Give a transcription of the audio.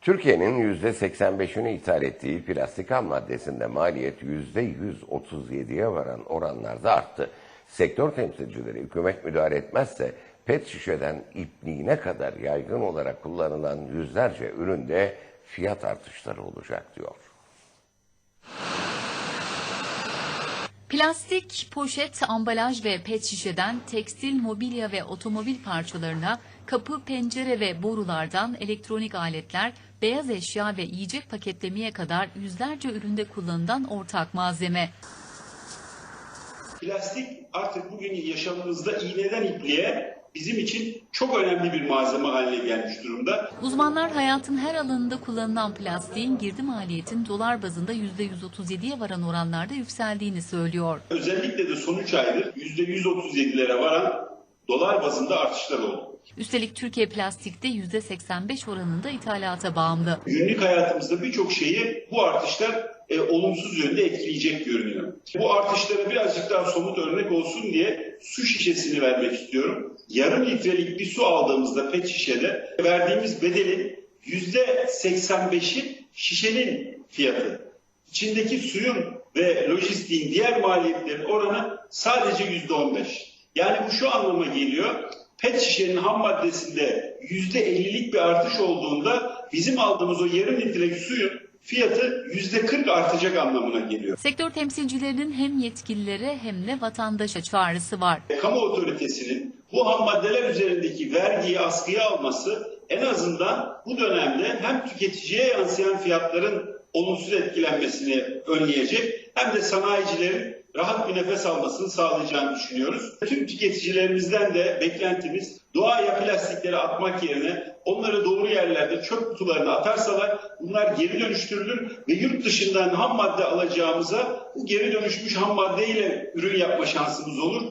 Türkiye'nin %85'ini ithal ettiği plastik ham maddesinde maliyet %137'ye varan oranlarda arttı. Sektör temsilcileri hükümet müdahale etmezse pet şişeden ipliğine kadar yaygın olarak kullanılan yüzlerce üründe fiyat artışları olacak diyor. Plastik, poşet, ambalaj ve pet şişeden tekstil, mobilya ve otomobil parçalarına, kapı, pencere ve borulardan elektronik aletler, beyaz eşya ve yiyecek paketlemeye kadar yüzlerce üründe kullanılan ortak malzeme. Plastik artık bugün yaşamımızda iğneden ipliğe bizim için çok önemli bir malzeme haline gelmiş durumda. Uzmanlar hayatın her alanında kullanılan plastiğin girdi maliyetin dolar bazında %137'ye varan oranlarda yükseldiğini söylüyor. Özellikle de son 3 aydır %137'lere varan dolar bazında artışlar oldu. Üstelik Türkiye plastikte %85 oranında ithalata bağımlı. Günlük hayatımızda birçok şeyi bu artışlar e, olumsuz yönde etkileyecek görünüyor. Bu artışlara birazcık daha somut örnek olsun diye su şişesini vermek istiyorum. Yarım litrelik bir su aldığımızda pet şişede verdiğimiz bedelin %85'i şişenin fiyatı. İçindeki suyun ve lojistiğin diğer maliyetlerin oranı sadece %15. Yani bu şu anlama geliyor. Pet şişenin ham maddesinde %50'lik bir artış olduğunda bizim aldığımız o yarım litrelik suyun fiyatı %40 artacak anlamına geliyor. Sektör temsilcilerinin hem yetkililere hem de vatandaşa çağrısı var. Kamu otoritesinin bu ham maddeler üzerindeki vergiyi askıya alması en azından bu dönemde hem tüketiciye yansıyan fiyatların olumsuz etkilenmesini önleyecek hem de sanayicilerin rahat bir nefes almasını sağlayacağını düşünüyoruz. Tüm tüketicilerimizden de beklentimiz doğaya plastikleri atmak yerine onları doğru yerlerde çöp kutularına atarsalar bunlar geri dönüştürülür ve yurt dışından ham madde alacağımıza bu geri dönüşmüş ham maddeyle ürün yapma şansımız olur.